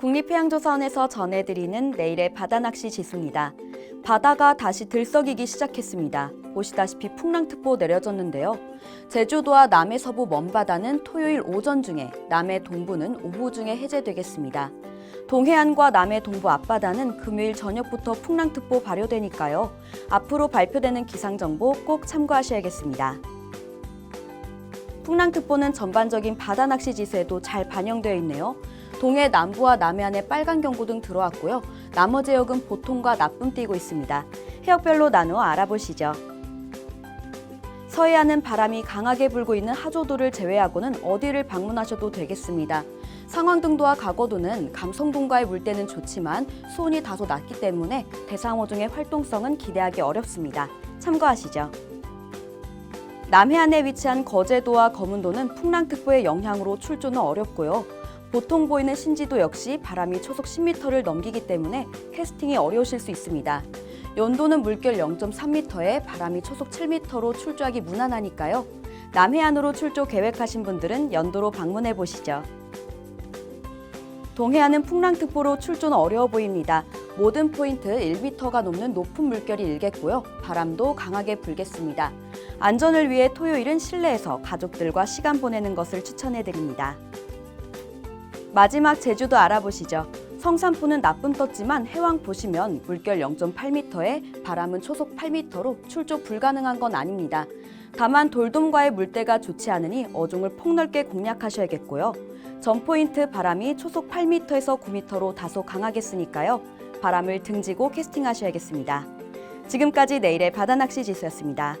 국립해양조사원에서 전해드리는 내일의 바다낚시 지수입니다. 바다가 다시 들썩이기 시작했습니다. 보시다시피 풍랑특보 내려졌는데요. 제주도와 남해 서부 먼바다는 토요일 오전 중에, 남해 동부는 오후 중에 해제되겠습니다. 동해안과 남해 동부 앞바다는 금요일 저녁부터 풍랑특보 발효되니까요. 앞으로 발표되는 기상정보 꼭 참고하셔야겠습니다. 풍랑특보는 전반적인 바다 낚시 지수에도 잘 반영되어 있네요. 동해 남부와 남해안에 빨간 경고 등 들어왔고요. 나머지 지역은 보통과 나쁨 띄고 있습니다. 해역별로 나누어 알아보시죠. 서해안은 바람이 강하게 불고 있는 하조도를 제외하고는 어디를 방문하셔도 되겠습니다. 상황등도와 가거도는 감성동과의 물때는 좋지만 수온이 다소 낮기 때문에 대상어 중의 활동성은 기대하기 어렵습니다. 참고하시죠. 남해안에 위치한 거제도와 거문도는 풍랑특보의 영향으로 출조는 어렵고요. 보통 보이는 신지도 역시 바람이 초속 10m를 넘기기 때문에 캐스팅이 어려우실 수 있습니다. 연도는 물결 0.3m에 바람이 초속 7m로 출조하기 무난하니까요. 남해안으로 출조 계획하신 분들은 연도로 방문해 보시죠. 동해안은 풍랑특보로 출조는 어려워 보입니다. 모든 포인트 1m가 넘는 높은 물결이 일겠고요. 바람도 강하게 불겠습니다. 안전을 위해 토요일은 실내에서 가족들과 시간 보내는 것을 추천해 드립니다. 마지막 제주도 알아보시죠. 성산포는 나쁨 떴지만 해왕 보시면 물결 0.8m에 바람은 초속 8m로 출조 불가능한 건 아닙니다. 다만 돌돔과의 물때가 좋지 않으니 어종을 폭넓게 공략하셔야겠고요. 전 포인트 바람이 초속 8m에서 9m로 다소 강하겠으니까요. 바람을 등지고 캐스팅하셔야겠습니다. 지금까지 내일의 바다낚시 지수였습니다.